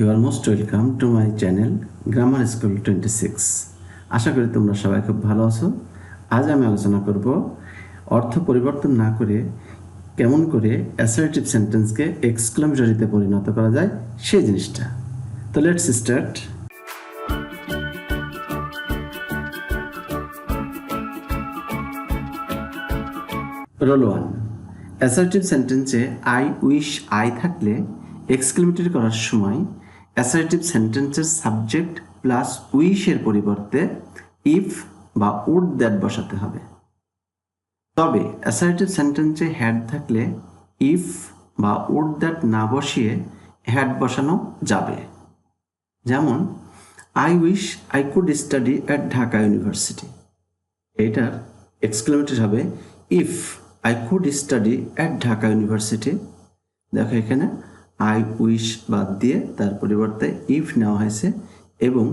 You are most welcome to my channel grammar school twenty six আশা করি তোমরা সবাই খুব ভালো আছো। আজ আমি আলোচনা করব অর্থ পরিবর্তন না করে কেমন করে অ্যাসার্টিভ সেন্টেন্সকে এক্সক্লামেটরিতে পরিণত করা যায়, সেই জিনিসটা। তো let's start rule one assertive সেন্টেন্সে আই উইশ আই থাকলে এক্সক্লেমেটরি করার সময় অ্যাসার্টিভ সেন্টেন্সের সাবজেক্ট প্লাস উইশের পরিবর্তে ইফ বা উড দ্যাট বসাতে হবে। তবে অ্যাসার্টিভ সেন্টেন্সে হ্যাড থাকলে ইফ বা উড দ্যাট না বসিয়ে হ্যাড বসানো যাবে। যেমন I wish I could study at Dhaka university এটার এক্সক্লেমেটরি হবে if I could study at Dhaka university দেখো এখানে আই উইশ বাদ দিয়ে তার পরিবর্তে ইফ নেওয়া হয়েছে এবং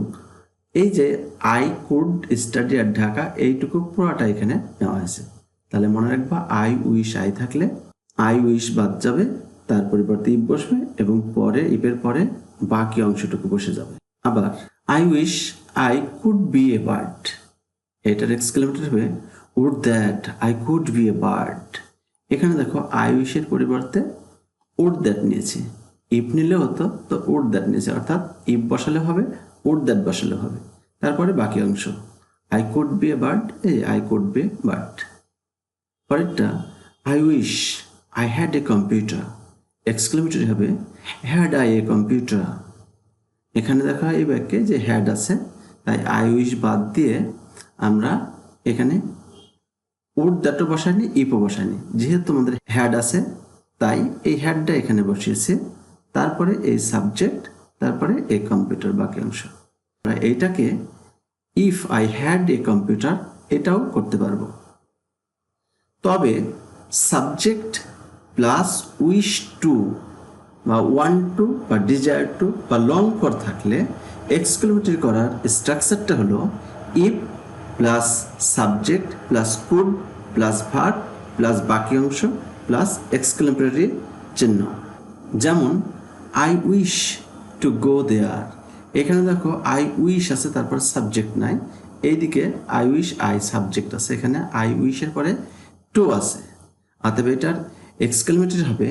এই যে I could study at Dhaka এইটুকু পুরোটা এখানে নেওয়া হয়েছে। তাহলে মনে রাখবা আই উইশ আই থাকলে আই উইশ বাদ যাবে, তার পরিবর্তে ইফ বসবে এবং পরে ইফের পরে বাকি অংশটুকু বসে যাবে। আবার I wish I could be a bird এটার এক্সক্লেমেটর হবে would that I could be a bird এখানে দেখো আই উইশের পরিবর্তে উড দ্যাট নিয়েছি। ইফ নিলে হতো তো উড দ্যাট নিয়েছে, অর্থাৎ ইফ বসালে হবে উড দ্যাট বসালে হবে। তারপরে বাকি অংশ। I could be a bird এই আই কুড বি বার্ড পরেরটা I wish I had a computer exclamatory হবে হ্যাড আই এ কম্পিউটার এখানে দেখা হয় এই ব্যাগকে যে হ্যাড আছে, তাই আই উইশ বাদ দিয়ে আমরা এখানে উড দ্যাটও বসাইনি ইপও বসাইনি। যেহেতু আমাদের হ্যাড আছে তাই এই হ্যাডটা এখানে বসিয়েছি। তারপরে এই সাবজেক্ট, তারপরে এই কম্পিউটার বাকি অংশ। এইটাকে, if I had a computer এটাও করতে পারব। তবে সাবজেক্ট প্লাস উইশ টু বা ওয়ান টু বা ডিজায়ার টু বা লং ফর থাকলে এক্সক্লেমেটরি করার স্ট্রাকচারটা হলো if plus subject plus could plus verb plus বাকি অংশ প্লাস এক্সক্লেমেটরি চিহ্ন। যেমন I wish to go there এখানে দেখো আই উইশ আছে, তারপর সাবজেক্ট নাই। এইদিকে আই উইশ আই সাবজেক্ট আছে। এখানে আই উইশের পরে টু আছে। অতএব এটার এক্সক্লেমেটরি হবে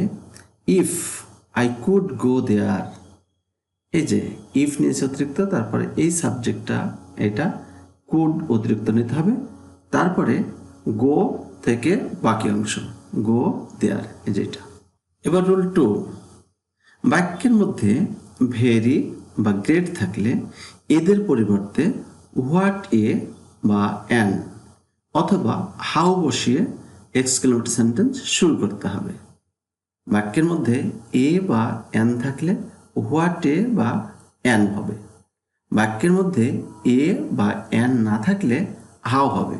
if I could go there এই যে ইফ নিয়েছে অতিরিক্ত, তারপরে এই সাবজেক্টটা এটা কুড অতিরিক্ত নিতে হবে। তারপরে গো থেকে বাকি অংশ। গো দেয়ার, এই যে এটা। এবার রুল টু বাক্যের মধ্যে ভেরি বা গ্রেট থাকলে এদের পরিবর্তে হোয়াট এ বা অ্যান অথবা হাউ বসিয়ে এক্সক্লেমেটরি সেন্টেন্স শুরু করতে হবে। বাক্যের মধ্যে এ বা এন থাকলে হোয়াট এ বা অ্যান হবে। বাক্যের মধ্যে এ বা এন না থাকলে হাও হবে।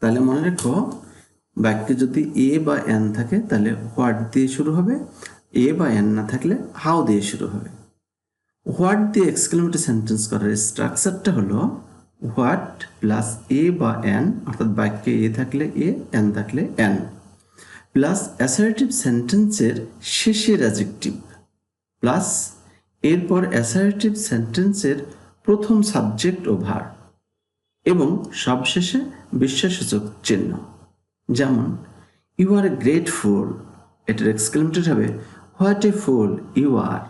তাহলে মনে রেখো বাক্যে যদি এ বা এন থাকে, তাহলে হোয়াট দিয়ে শুরু হবে? এ বা এন না থাকলে হাউ দিয়ে শুরু হবে? হোয়াট দিয়ে এক্সক্লেমেটরি সেন্টেন্স করার স্ট্রাকচারটা হলো হোয়াট প্লাস এ বা এন অর্থাৎ বাক্যে এ থাকলে এ এন থাকলে এন প্লাস অ্যাসারেটিভ সেন্টেন্সের শেষের অ্যাজেক্টিভ প্লাস এরপর অ্যাসারেটিভ সেন্টেন্সের প্রথম সাবজেক্ট ও ভার এবং সবশেষে বিশ্বাসসূচক চিহ্ন। যেমন ইউ আর এ গ্রেট ফুল এটার এক্সক্লেমেটেড হবে হোয়াট এ ফুল ইউ আর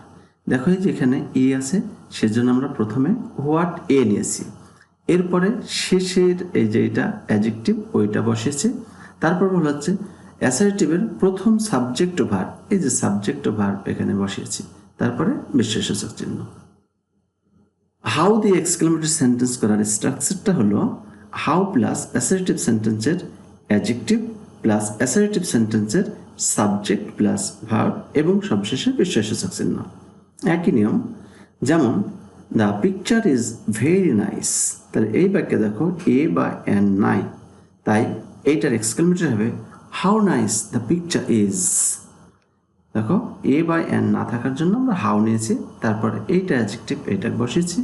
দেখো এই যে এখানে এ আছে, সেজন্য আমরা প্রথমে হোয়াট এ নিয়েছি। এরপরে শেষের এই যে এটা অ্যাজেক্টিভ ওইটা বসেছে তারপর বলা হচ্ছে অ্যাসারেটিভের প্রথম সাবজেক্ট ভার এই যে সাবজেক্ট ভার এখানে বসিয়েছি। তারপরে বিশ্বাসসূচক চিহ্ন। হাউ দিয়ে এক্সক্লেমেটরি সেন্টেন্স করার স্ট্রাকচারটা হলো হাউ প্লাস অ্যাসারেটিভ সেন্টেন্সের অ্যাজেক্টিভ প্লাস অ্যাসারেটিভ সেন্টেন্সের সাবজেক্ট প্লাস ভার্ব এবং সবশেষে বিশ্বাসসূচক চিহ্ন একই নিয়ম, যেমন the picture is very nice তাহলে এই বাক্যে দেখো এ বা এন নাই তাই এইটার এক্সক্লেমেটরি হবে how nice the picture is দেখো এ বা এন না থাকার জন্য আমরা হাউ নিয়েছি, তারপরে এইটা অ্যাজেক্টিভ এইটা বসিয়েছি,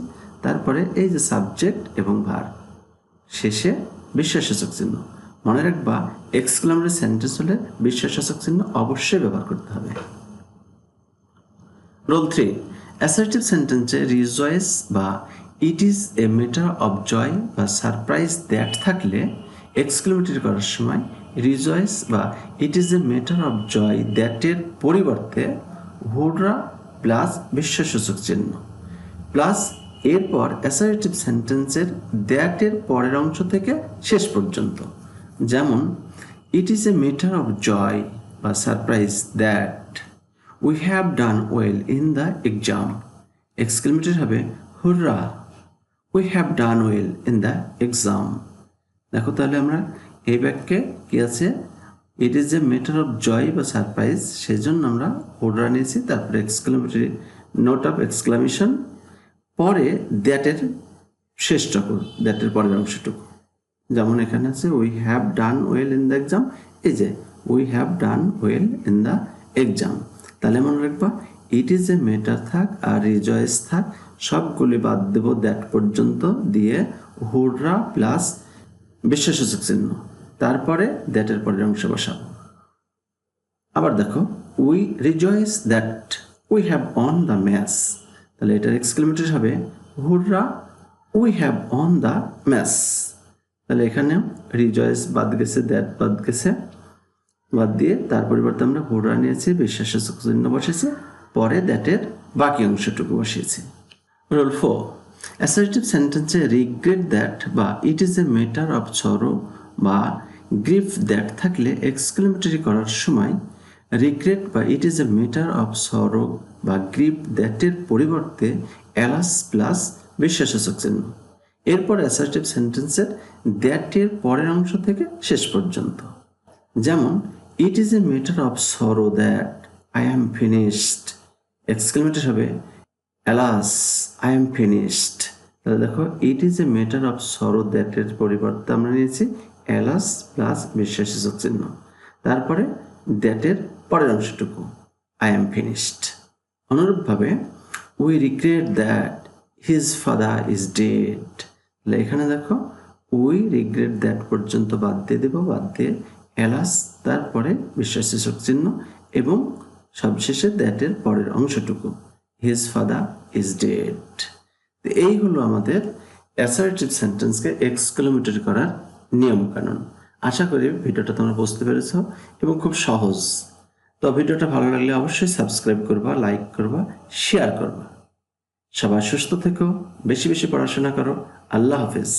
তারপরে এই যে সাবজেক্ট এবং ভার শেষে বিশ্বাসসূচক চিহ্ন মনে রাখবা এক্সক্লামেটরি সেন্টেন্স হলে বিশ্বাসসূচক চিহ্ন অবশ্যই ব্যবহার করতে হবে। রোল থ্রি অ্যাসার্টিভ সেন্টেন্সে রিজয়েস বা it is a matter of joy বা সারপ্রাইজ দ্যাট থাকলে এক্সক্লেমেটরি করার সময় রিজয়েস বা it is a matter of joy দ্যাটের পরিবর্তে হুডরা প্লাস বিশ্বসূচক চিহ্ন। প্লাস এরপর অ্যাসারেটিভ সেন্টেন্সের দ্যাটের পরের অংশ থেকে শেষ পর্যন্ত। যেমন it is a matter of joy বা surprise that we have done well in the exam exclamatory হবে hurrah we have done well in the exam দেখো তাহলে আমরা এই বাক্যে কি আছে? It is a matter of joy বা সারপ্রাইজ সেই জন্য আমরা হুররা নিয়েছি, তারপরে এক্সক্লেমেটরি নোট অফ এক্সক্লামেশন পরে দ্যাটের শেষটুকু দ্যাটের পরের অংশটুকু। যেমন এখানে আছে we have done well in the exam এই যে we have done well in the exam তাহলে মনে রাখবা ইট ইজ এ মেটার থাক আর রিজয়েস থাক, সবগুলি বাদ দেব দ্যাট পর্যন্ত দিয়ে হুররা প্লাস বিশ্বাসসূচক চিহ্ন। তারপরে দ্যাটের পরের অংশ বসাবো। আবার দেখো we rejoice that we have won the match তাহলে এটার এক্সক্লেমেটর হবে, hurrah we have won the match তাহলে এখানে রিজয়েস বাদ গেছে দ্যাট বাদ গেছে। বাদ দিয়ে তার পরিবর্তে আমরা হুররা নিয়েছি বিশ্বাসসূচক চিহ্ন বসেছি, পরে দ্যাটের বাকি অংশটুকু বসিয়েছি। রোল ফোর অ্যাসার্টিভ সেন্টেন্সে রিগ্রেট দ্যাট বা it is a matter of sorrow বা গ্রিফ দ্যাট থাকলে এক্সক্লেমেটরি করার সময় রিগ্রেট বা it is a matter of sorrow বা গ্রিফ দ্যাটের পরিবর্তে অ্যালাস প্লাস বিশ্বাসসূচক চিহ্ন এরপর অ্যাসার্টিভ সেন্টেন্সের দ্যাটের পরের অংশ থেকে শেষ পর্যন্ত। যেমন it is a matter of sorrow that I am finished exclamatory হবে অ্যালাস আই এম ফিনিশড তাহলে দেখো it is a matter of sorrow দ্যাটের পরিবর্তে আমরা নিয়েছি অ্যালাস প্লাস বিশ্বাসসূচক চিহ্ন। তারপরে দ্যাটের পরের অংশটুকু আই এম ফিনিশড অনুরূপভাবে we regret that his father is dead তাহলে এখানে দেখো, উই রিগ্রেট দ্যাট পর্যন্ত বাদ দিয়ে দেবো, বাদ দিয়ে অ্যালাস তারপরে বিশ্বাসসূচক চিহ্ন এবং সবশেষে দ্যাটের পরের অংশটুকু। His father is dead. এই হলো আমাদের অ্যাসার্টিভ সেন্টেন্সকে এক্সক্লেমেটরি করার নিয়ম কানুন আশা করি ভিডিওটা তোমরা বুঝতে পেরেছ এবং খুব সহজ। তো ভিডিওটা ভালো লাগলে অবশ্যই সাবস্ক্রাইব করবা, লাইক করবা, শেয়ার করবা। সবাই সুস্থ থেকো বেশি বেশি পড়াশোনা করো। আল্লাহ হাফেজ।